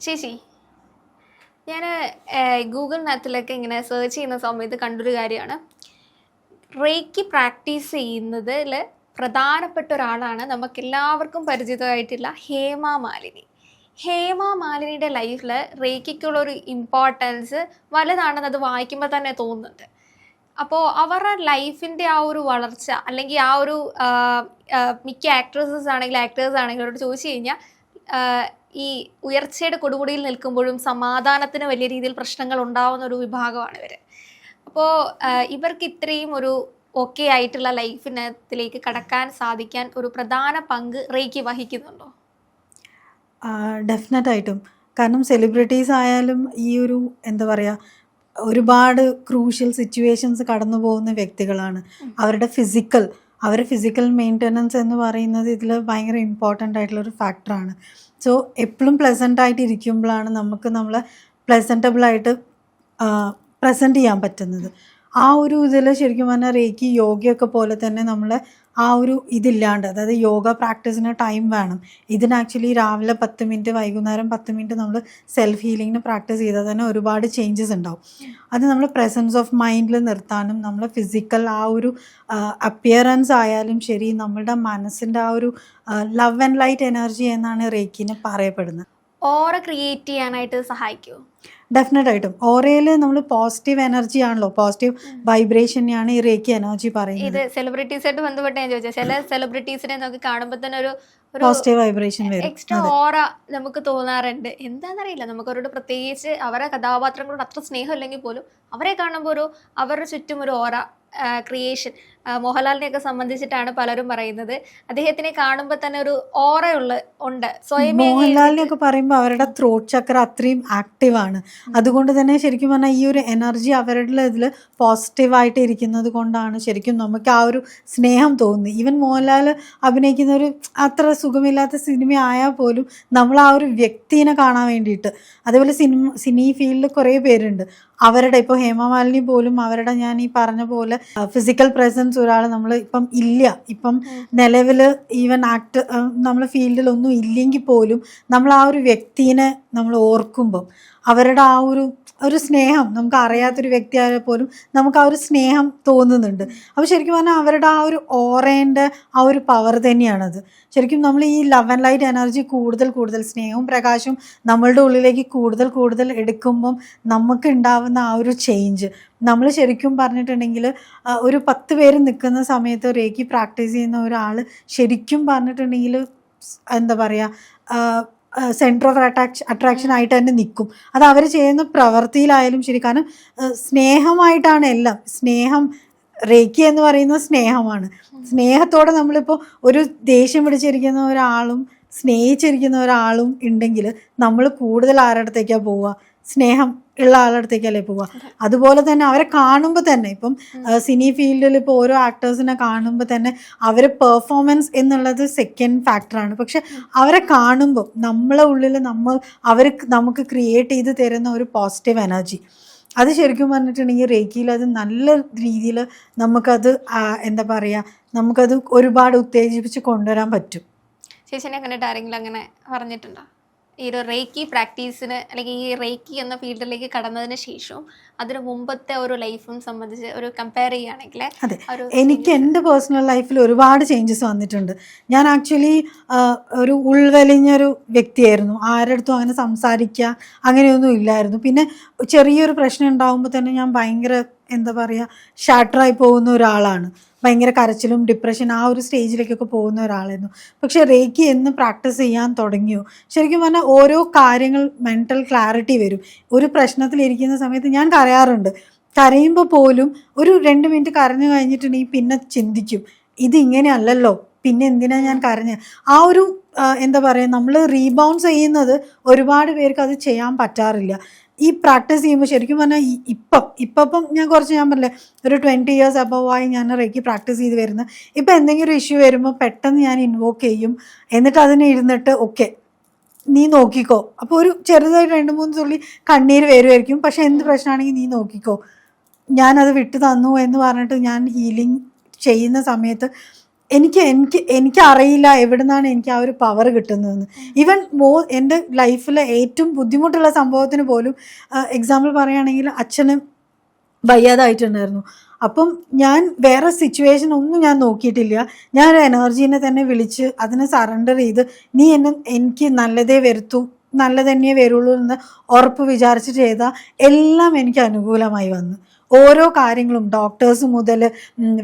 ചേച്ചി ഞാൻ ഗൂഗിളിനകത്തിലൊക്കെ ഇങ്ങനെ സെർച്ച് ചെയ്യുന്ന സമയത്ത് കണ്ടൊരു കാര്യമാണ്. റേക്കി പ്രാക്ടീസ് ചെയ്യുന്നതിൽ പ്രധാനപ്പെട്ട ഒരാളാണ് നമുക്കെല്ലാവർക്കും പരിചിതമായിട്ടുള്ള ഹേമ മാലിനി. ഹേമ മാലിനിയുടെ ലൈഫിൽ റേക്കിക്കുള്ള ഒരു ഇമ്പോർട്ടൻസ് വലുതാണെന്ന് അത് വായിക്കുമ്പോൾ തന്നെ തോന്നുന്നുണ്ട്. അപ്പോൾ അവരുടെ ലൈഫിന്റെ ആ ഒരു വളർച്ച അല്ലെങ്കിൽ ആ ഒരു മിക്ക ആക്ട്രസസ് ആണെങ്കിലും ആക്ടേഴ്സ് ആണെങ്കിലും അവരോട് ചോദിച്ചു കഴിഞ്ഞാൽ ഈ ഉയർച്ചയുടെ കൊടുമുടിയിൽ നിൽക്കുമ്പോഴും സമാധാനത്തിന് വലിയ രീതിയിൽ പ്രശ്നങ്ങൾ ഉണ്ടാവുന്ന ഒരു വിഭാഗമാണ് ഇവർ അപ്പോൾ ഇവർക്ക് ഇത്രയും ഒരു ഓക്കെ ആയിട്ടുള്ള ലൈഫിനകത്തിലേക്ക് കടക്കാൻ സാധിക്കാൻ ഒരു പ്രധാന പങ്ക് റേക്ക് വഹിക്കുന്നുണ്ടോ? ഡെഫിനറ്റ് ആയിട്ടും കാരണം സെലിബ്രിറ്റീസ് ആയാലും ഈ ഒരു എന്താ പറയുക ഒരുപാട് ക്രൂഷ്യൽ സിറ്റുവേഷൻസ് കടന്നു പോകുന്ന വ്യക്തികളാണ് അവരുടെ ഫിസിക്കൽ അവരുടെ ഫിസിക്കൽ മെയിന്റനൻസ് എന്ന് പറയുന്നത് ഇതിൽ ഭയങ്കര ഇമ്പോർട്ടന്റ് ആയിട്ടുള്ള ഒരു ഫാക്ടറാണ് സോ എപ്പോഴും പ്ലസന്റ് ആയിട്ട് ഇരിക്കുമ്പോഴാണ് നമുക്ക് നമ്മൾ പ്ലസന്റബിളായിട്ട് പ്രസന്റ് ചെയ്യാൻ പറ്റുന്നത്. ആ ഒരു ഇതിൽ ശരിക്കും പറഞ്ഞാൽ റേക്കി യോഗയൊക്കെ പോലെ തന്നെ നമ്മൾ ആ ഒരു ഇതില്ലാണ്ട് അതായത് യോഗ പ്രാക്ടീസിന് ടൈം വേണം. ഇതിന് ആക്ച്വലി രാവിലെ പത്ത് മിനിറ്റ് വൈകുന്നേരം പത്ത് മിനിറ്റ് നമ്മൾ സെൽഫ് ഹീലിങ്ങിന് പ്രാക്ടീസ് ചെയ്താൽ തന്നെ ഒരുപാട് ചേഞ്ചസ് ഉണ്ടാവും. അത് നമ്മൾ പ്രസൻസ് ഓഫ് മൈൻഡിൽ നിർത്താനും നമ്മൾ ഫിസിക്കൽ ആ ഒരു അപ്പിയറൻസ് ആയാലും ശരി നമ്മളുടെ മനസ്സിന്റെ ആ ഒരു ലവ് ആൻഡ് ലൈറ്റ് എനർജി എന്നാണ് റേക്കിന് പറയപ്പെടുന്നത്. ഓറ ക്രിയേറ്റ് ചെയ്യാനായിട്ട് സഹായിക്കുമോ ഡെഫിനറ്റ് ആയിട്ടും. ഓറയിൽ നമ്മൾ പോസിറ്റീവ് എനർജി ആണല്ലോ. പോസിറ്റീവ് വൈബ്രേഷൻ ആണ് ഈ റേക്കി എനർജി പറയുന്നത്. ഇത് സെലിബ്രിറ്റീസായിട്ട് ബന്ധപ്പെട്ട് ഞാൻ ചോദിച്ചത്. ചില സെലിബ്രിറ്റീസിനെ നമുക്ക് കാണുമ്പോൾ തന്നെ ഒരു ഒരു പോസിറ്റീവ് വൈബ്രേഷൻ വരും. എക്സ്ട്രാ ഓറ നമുക്ക് തോന്നാറുണ്ട്. എന്താണെന്നറിയില്ല നമുക്ക് അവരോട് പ്രത്യേകിച്ച് അവരെ കഥാപാത്രങ്ങളോട് അത്ര സ്നേഹം ഇല്ലെങ്കിൽ പോലും അവരെ കാണുമ്പോൾ ഒരു അവരുടെ ചുറ്റും ഒരു ഓറ ക്രിയേഷൻ മോഹൻലാലിനെയൊക്കെ സംബന്ധിച്ചിട്ടാണ് പലരും പറയുന്നത്. അദ്ദേഹത്തിനെ കാണുമ്പോൾ തന്നെ ഒരു ഓറയുള്ള ഉണ്ട്. സ്വയമേ മോഹൻലാലിനെ ഒക്കെ പറയുമ്പോൾ അവരുടെ ത്രോട്ട് ചക്ര അത്രയും ആക്റ്റീവ് ആണ്. അതുകൊണ്ട് തന്നെ ശരിക്കും പറഞ്ഞാൽ ഈ ഒരു എനർജി അവരുടെ ഇതിൽ പോസിറ്റീവായിട്ട് ഇരിക്കുന്നത് കൊണ്ടാണ് ശരിക്കും നമുക്ക് ആ ഒരു സ്നേഹം തോന്നുന്നത്. ഈവൻ മോഹൻലാൽ അഭിനയിക്കുന്ന ഒരു അത്ര സുഖമില്ലാത്ത സിനിമ ആയാൽ പോലും നമ്മൾ ആ ഒരു വ്യക്തിനെ കാണാൻ വേണ്ടിയിട്ട്. അതേപോലെ സിനിമ സിനി ഫീൽഡിൽ കുറേ പേരുണ്ട്. അവരുടെ ഇപ്പോൾ ഹേമമാലിനി പോലും അവരുടെ ഞാൻ ഈ പറഞ്ഞ പോലെ ഫിസിക്കൽ പ്രസൻസ് ഒരാൾ നമ്മൾ ഇപ്പം ഇല്ല ഇപ്പം. നിലവിൽ ഈവൻ ആക്ട് നമ്മൾ ഫീൽഡിലൊന്നും ഇല്ലെങ്കിൽ പോലും നമ്മൾ ആ ഒരു വ്യക്തിനെ നമ്മൾ ഓർക്കുമ്പം അവരുടെ ആ ഒരു ഒരു സ്നേഹം നമുക്ക് അറിയാത്തൊരു വ്യക്തിയായാൽ പോലും നമുക്ക് ആ ഒരു സ്നേഹം തോന്നുന്നുണ്ട്. അപ്പോൾ ശരിക്കും പറഞ്ഞാൽ അവരുടെ ആ ഒരു ഓറേന്റെ ആ ഒരു പവർ തന്നെയാണത്. ശരിക്കും നമ്മൾ ഈ ലവ് ആൻഡ് ലൈറ്റ് എനർജി കൂടുതൽ കൂടുതൽ സ്നേഹവും പ്രകാശവും നമ്മളുടെ ഉള്ളിലേക്ക് കൂടുതൽ കൂടുതൽ എടുക്കുമ്പം നമുക്ക് ഉണ്ടാവുന്ന ആ ഒരു ചേഞ്ച് നമ്മൾ ശരിക്കും പറഞ്ഞിട്ടുണ്ടെങ്കിൽ ഒരു പത്ത് പേര് നിൽക്കുന്ന സമയത്ത് റേക്കി പ്രാക്ടീസ് ചെയ്യുന്ന ഒരാൾ ശരിക്കും പറഞ്ഞിട്ടുണ്ടെങ്കിൽ എന്താ പറയുക സെന്റർ ഓഫ് അട്രാക്ഷൻ അട്രാക്ഷൻ ആയിട്ട് തന്നെ നിൽക്കും അത് അവർ ചെയ്യുന്ന പ്രവൃത്തിയിലായാലും ശരി. കാരണം സ്നേഹമായിട്ടാണ് എല്ലാം. സ്നേഹം റേക്കി എന്ന് പറയുന്നത് സ്നേഹമാണ്. സ്നേഹത്തോടെ നമ്മളിപ്പോൾ ഒരു ദേഷ്യം പിടിച്ചിരിക്കുന്ന ഒരാളും സ്നേഹിച്ചിരിക്കുന്ന ഒരാളും ഉണ്ടെങ്കിൽ നമ്മൾ കൂടുതൽ ആരുടെ അടുത്തേക്കാണ് പോവുക? സ്നേഹം ഉള്ള ആളടുത്തേക്കല്ലേ പോവുക അതുപോലെ തന്നെ അവരെ കാണുമ്പോൾ തന്നെ ഇപ്പം സിനി ഫീൽഡിൽ ഇപ്പോൾ ഓരോ ആക്ടേഴ്സിനെ കാണുമ്പോൾ തന്നെ അവരെ പെർഫോമൻസ് എന്നുള്ളത് സെക്കൻഡ് ഫാക്ടറാണ് പക്ഷെ അവരെ കാണുമ്പോൾ നമ്മളെ ഉള്ളിൽ നമ്മൾ അവർ നമുക്ക് ക്രിയേറ്റ് ചെയ്ത് തരുന്ന ഒരു പോസിറ്റീവ് എനർജി അത് ശരിക്കും പറഞ്ഞിട്ടുണ്ടെങ്കിൽ റേക്കിയിൽ അത് നല്ല രീതിയിൽ നമുക്കത് എന്താ പറയുക നമുക്കത് ഒരുപാട് ഉത്തേജിപ്പിച്ച് കൊണ്ടുവരാൻ പറ്റും. ചേച്ചിനെ കണ്ടിട്ട് ആരെങ്കിലും അങ്ങനെ പറഞ്ഞിട്ടുണ്ടോ? ഈ ഒരു റേക്കി പ്രാക്ടീസിന് അല്ലെങ്കിൽ ഈ റേക്കി എന്ന ഫീൽഡിലേക്ക് കടന്നതിന് ശേഷവും അതിന് മുമ്പത്തെ ഒരു ലൈഫും സംബന്ധിച്ച് ഒരു കമ്പയർ ചെയ്യുകയാണെങ്കിൽ അതെ. എനിക്ക് എന്റെ പേഴ്സണൽ ലൈഫിൽ ഒരുപാട് ചേഞ്ചസ് വന്നിട്ടുണ്ട്. ഞാൻ ആക്ച്വലി ഒരു ഉൾവലിഞ്ഞൊരു വ്യക്തിയായിരുന്നു. ആരുടെ അടുത്തും അങ്ങനെ സംസാരിക്കുക അങ്ങനെയൊന്നും ഇല്ലായിരുന്നു. പിന്നെ ചെറിയൊരു പ്രശ്നം ഉണ്ടാകുമ്പോൾ തന്നെ ഞാൻ ഭയങ്കര എന്താ പറയുക ഷാട്ടറായി പോകുന്ന ഒരാളാണ്. ഭയങ്കര കരച്ചിലും ഡിപ്രഷൻ ആ ഒരു സ്റ്റേജിലേക്കൊക്കെ പോകുന്ന ഒരാളായിരുന്നു. പക്ഷേ റേക്കി എന്ന് പ്രാക്ടീസ് ചെയ്യാൻ തുടങ്ങിയോ? ശരിക്കും പറഞ്ഞാൽ ഓരോ കാര്യങ്ങൾ മെന്റൽ ക്ലാരിറ്റി വരും. ഒരു പ്രശ്നത്തിലിരിക്കുന്ന സമയത്ത് ഞാൻ കരയാറുണ്ട്. കരയുമ്പോൾ പോലും ഒരു രണ്ട് മിനിറ്റ് കരഞ്ഞു കഴിഞ്ഞിട്ടുണ്ടെങ്കിൽ പിന്നെ ചിന്തിക്കും. ഇതിങ്ങനെയല്ലല്ലോ പിന്നെ എന്തിനാ ഞാൻ കരഞ്ഞ്? ആ ഒരു എന്താ പറയുക നമ്മൾ റീബൗൺസ് ചെയ്യുന്നത് ഒരുപാട് പേർക്ക് അത് ചെയ്യാൻ പറ്റാറില്ല. ഈ പ്രാക്ടീസ് ചെയ്യുമ്പോൾ ശരിക്കും പറഞ്ഞാൽ ഇപ്പം ഇപ്പം ഞാൻ കുറച്ച് ഞാൻ പറഞ്ഞില്ലേ ഒരു ട്വന്റി ഇയേഴ്സ് അബവായി ഞാൻ റേക്കി പ്രാക്ടീസ് ചെയ്ത് വരുന്നത് ഇപ്പം എന്തെങ്കിലും ഒരു ഇഷ്യൂ വരുമ്പോൾ പെട്ടെന്ന് ഞാൻ ഇൻവോക്ക് ചെയ്യും. എന്നിട്ട് അതിനെ ഇരുന്നിട്ട് ഓക്കെ നീ നോക്കിക്കോ. അപ്പോൾ ഒരു ചെറുതായിട്ട് രണ്ട് മൂന്ന് തുള്ളി കണ്ണീര് വരുമായിരിക്കും പക്ഷെ എന്ത് പ്രശ്നമാണെങ്കിൽ നീ നോക്കിക്കോ. ഞാനത് വിട്ടു തന്നു എന്ന് പറഞ്ഞിട്ട് ഞാൻ ഹീലിംഗ് ചെയ്യുന്ന സമയത്ത് എനിക്ക് എനിക്ക് എനിക്ക് അറിയില്ല എവിടെ നിന്നാണ് എനിക്ക് ആ ഒരു പവർ കിട്ടുന്നതെന്ന്. ഈവൻ മോ എന്റെ ലൈഫിലെ ഏറ്റവും ബുദ്ധിമുട്ടുള്ള സംഭവത്തിന് പോലും എക്സാമ്പിൾ പറയുകയാണെങ്കിൽ അച്ഛന് വയ്യാതായിട്ടുണ്ടായിരുന്നു. അപ്പം ഞാൻ വേറെ സിറ്റുവേഷൻ ഒന്നും ഞാൻ നോക്കിയിട്ടില്ല. ഞാൻ ഒരു എനർജീനെ തന്നെ വിളിച്ച് അതിനെ സറണ്ടർ ചെയ്ത് നീ എന്നെ എനിക്ക് നല്ലതേ വരുത്തൂ നല്ലതന്നെ വരുള്ളൂ എന്ന് ഉറപ്പ് വിചാരിച്ചിട്ട് ചെയ്താൽ എല്ലാം എനിക്ക് അനുകൂലമായി വന്നു. ഓരോ കാര്യങ്ങളും ഡോക്ടേഴ്സ് മുതൽ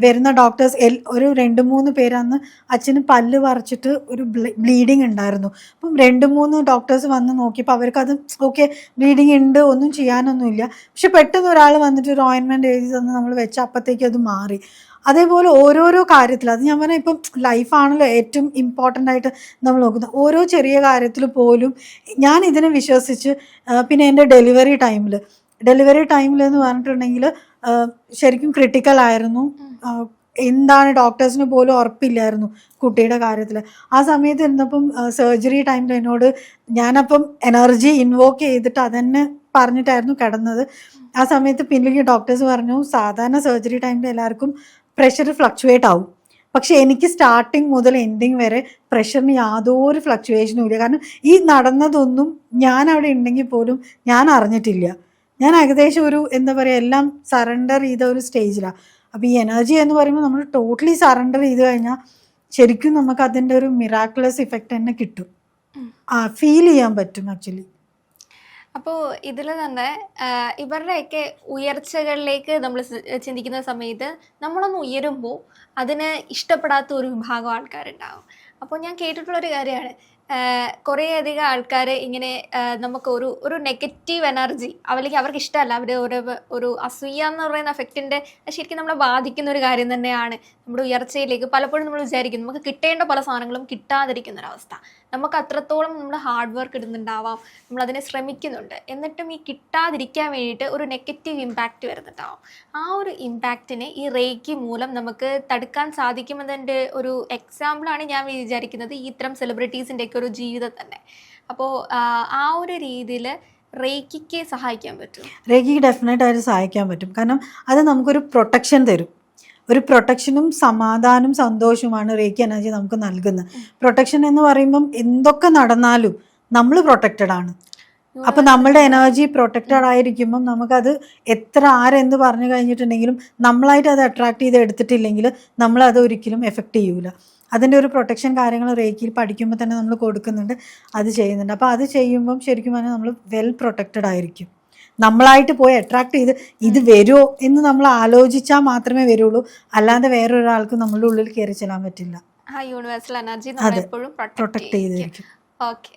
വരുന്ന ഡോക്ടേഴ്സ് എൽ ഒരു രണ്ട് മൂന്ന് പേരാന്ന് അച്ഛന് പല്ല് പറിച്ചിട്ട് ഒരു ബ്ലീഡിങ് ഉണ്ടായിരുന്നു. അപ്പം രണ്ട് മൂന്ന് ഡോക്ടേഴ്സ് വന്ന് നോക്കിയപ്പോൾ അവർക്കത് ഓക്കെ ബ്ലീഡിങ് ഉണ്ട് ഒന്നും ചെയ്യാനൊന്നുമില്ല. പക്ഷെ പെട്ടെന്ന് ഒരാൾ വന്നിട്ട് ഒരു ഓയിൻമെന്റ് എഴുതി തന്ന് നമ്മൾ വെച്ച അപ്പോഴത്തേക്ക് അത് മാറി. അതേപോലെ ഓരോരോ കാര്യത്തിൽ അത് ഞാൻ പറഞ്ഞാൽ ഇപ്പം ലൈഫാണല്ലോ ഏറ്റവും ഇമ്പോർട്ടന്റ് ആയിട്ട് നമ്മൾ നോക്കുന്നത്. ഓരോ ചെറിയ കാര്യത്തിൽ പോലും ഞാൻ ഇതിനെ വിശ്വസിച്ച് പിന്നെ എന്റെ ഡെലിവറി ടൈമിൽ ഡെലിവറി ടൈമിൽ എന്ന് പറഞ്ഞിട്ടുണ്ടെങ്കിൽ ശരിക്കും ക്രിട്ടിക്കൽ ആയിരുന്നു. എന്താണ് ഡോക്ടേഴ്സിന് പോലും ഉറപ്പില്ലായിരുന്നു കുട്ടിയുടെ കാര്യത്തിൽ ആ സമയത്ത് ഇരുന്നപ്പം സർജറി ടൈമിൽ എന്നോട് ഞാനപ്പം എനർജി ഇൻവോക്ക് ചെയ്തിട്ട് അതന്നെ പറഞ്ഞിട്ടായിരുന്നു കിടന്നത്. ആ സമയത്ത് പിന്നിലേക്ക് ഡോക്ടേഴ്സ് പറഞ്ഞു സാധാരണ സർജറി ടൈമിൽ എല്ലാവർക്കും പ്രഷർ ഫ്ലക്ച്വേറ്റ് ആവും. പക്ഷെ എനിക്ക് സ്റ്റാർട്ടിങ് മുതൽ എൻഡിങ് വരെ പ്രഷറിന് യാതൊരു ഫ്ലക്ച്വേഷനും ഇല്ല. കാരണം ഈ നടന്നതൊന്നും ഞാൻ അവിടെ ഉണ്ടെങ്കിൽ പോലും ഞാൻ അറിഞ്ഞിട്ടില്ല. ഞാൻ ഏകദേശം ഒരു എന്താ പറയുക എല്ലാം സറണ്ടർ ചെയ്ത ഒരു സ്റ്റേജിലാണ് അപ്പോൾ ഈ എനർജി എന്ന് പറയുമ്പോൾ നമ്മൾ ടോട്ടലി സറണ്ടർ ചെയ്ത് കഴിഞ്ഞാൽ ശരിക്കും നമുക്ക് അതിന്റെ ഒരു മിറാക്കുലസ് ഇഫക്റ്റ് തന്നെ കിട്ടും. ആ ഫീൽ ചെയ്യാൻ പറ്റും ആക്ച്വലി അപ്പോൾ ഇതിൽ തന്നെ ഇവരുടെയൊക്കെ ഉയർച്ചകളിലേക്ക് നമ്മൾ ചിന്തിക്കുന്ന സമയത്ത് നമ്മളൊന്ന് ഉയരുമ്പോൾ അതിന് ഇഷ്ടപ്പെടാത്ത ഒരു വിഭാഗം ആൾക്കാരുണ്ടാവും. അപ്പോൾ ഞാൻ കേട്ടിട്ടുള്ളൊരു കാര്യമാണ് കുറേയധികം ആൾക്കാർ ഇങ്ങനെ നമുക്ക് ഒരു ഒരു നെഗറ്റീവ് എനർജി അവർക്ക് അവർക്ക് ഇഷ്ടമല്ല. അവർ ഒരു ഒരു അസൂയ എന്ന് പറയുന്ന എഫക്റ്റിന്റെ ശരിക്കും നമ്മളെ ബാധിക്കുന്ന ഒരു കാര്യം തന്നെയാണ് നമ്മുടെ ഉയർച്ചയിലേക്ക് പലപ്പോഴും നമ്മൾ വിചാരിക്കും നമുക്ക് കിട്ടേണ്ട പല സാധനങ്ങളും കിട്ടാതിരിക്കുന്ന ഒരവസ്ഥ നമുക്ക് അത്രത്തോളം നമ്മൾ ഹാർഡ് വർക്ക് ഇടുന്നുണ്ടാവാം. നമ്മൾ അതിനെ ശ്രമിക്കുന്നുണ്ട്. എന്നിട്ടും ഈ കിട്ടാതിരിക്കാൻ വേണ്ടിയിട്ട് ഒരു നെഗറ്റീവ് ഇമ്പാക്റ്റ് വരുന്നുണ്ടാവും. ആ ഒരു ഇമ്പാക്റ്റിനെ ഈ റേക്കി മൂലം നമുക്ക് തടുക്കാൻ സാധിക്കുമെന്നതിന്റെ ഒരു എക്സാമ്പിളാണ് ഞാൻ വിചാരിക്കുന്നത്. ഈ ഇത്തരം സെലിബ്രിറ്റീസിന്റെയൊക്കെ ഒരു ജീവിതം തന്നെ. അപ്പോൾ ആ ഒരു രീതിയിൽ റേക്കിക്ക് സഹായിക്കാൻ പറ്റും. റേക്കിക്ക് ഡെഫിനറ്റ് ആയിട്ട് സഹായിക്കാൻ പറ്റും. കാരണം അത് നമുക്കൊരു പ്രൊട്ടക്ഷൻ തരും. ഒരു പ്രൊട്ടക്ഷനും സമാധാനവും സന്തോഷവുമാണ് റേക്കി എനർജി നമുക്ക് നൽകുന്നത്. പ്രൊട്ടക്ഷൻ എന്ന് പറയുമ്പം എന്തൊക്കെ നടന്നാലും നമ്മൾ പ്രൊട്ടക്റ്റഡ് ആണ്. അപ്പൊ നമ്മളുടെ എനർജി പ്രൊട്ടക്റ്റഡ് ആയിരിക്കുമ്പം നമുക്കത് എത്ര ആരെന്ത് പറഞ്ഞു കഴിഞ്ഞിട്ടുണ്ടെങ്കിലും നമ്മളായിട്ട് അത് അട്രാക്ട് ചെയ്ത് എടുത്തിട്ടില്ലെങ്കിൽ നമ്മളത് ഒരിക്കലും എഫക്റ്റ് ചെയ്യൂല. അതിന്റെ ഒരു പ്രൊട്ടക്ഷൻ കാര്യങ്ങൾ റേക്കിയിൽ പഠിക്കുമ്പോൾ തന്നെ നമ്മൾ കൊടുക്കുന്നുണ്ട്. അത് ചെയ്യുന്നുണ്ട്. അപ്പോൾ അത് ചെയ്യുമ്പം ശരിക്കും പറഞ്ഞാൽ നമ്മൾ വെൽ പ്രൊട്ടക്റ്റഡ് ആയിരിക്കും. നമ്മളായിട്ട് പോയി അട്രാക്ട് ചെയ്ത് ഇത് വരുമോ എന്ന് നമ്മൾ ആലോചിച്ചാൽ മാത്രമേ വരുള്ളൂ. അല്ലാതെ വേറൊരാൾക്ക് നമ്മളുടെ ഉള്ളിൽ കയറി ചെല്ലാൻ പറ്റില്ല. ആ യൂണിവേഴ്സൽ എനർജി എപ്പോഴും പ്രൊട്ടക്ട് ചെയ്തിരിക്കും. ഓക്കെ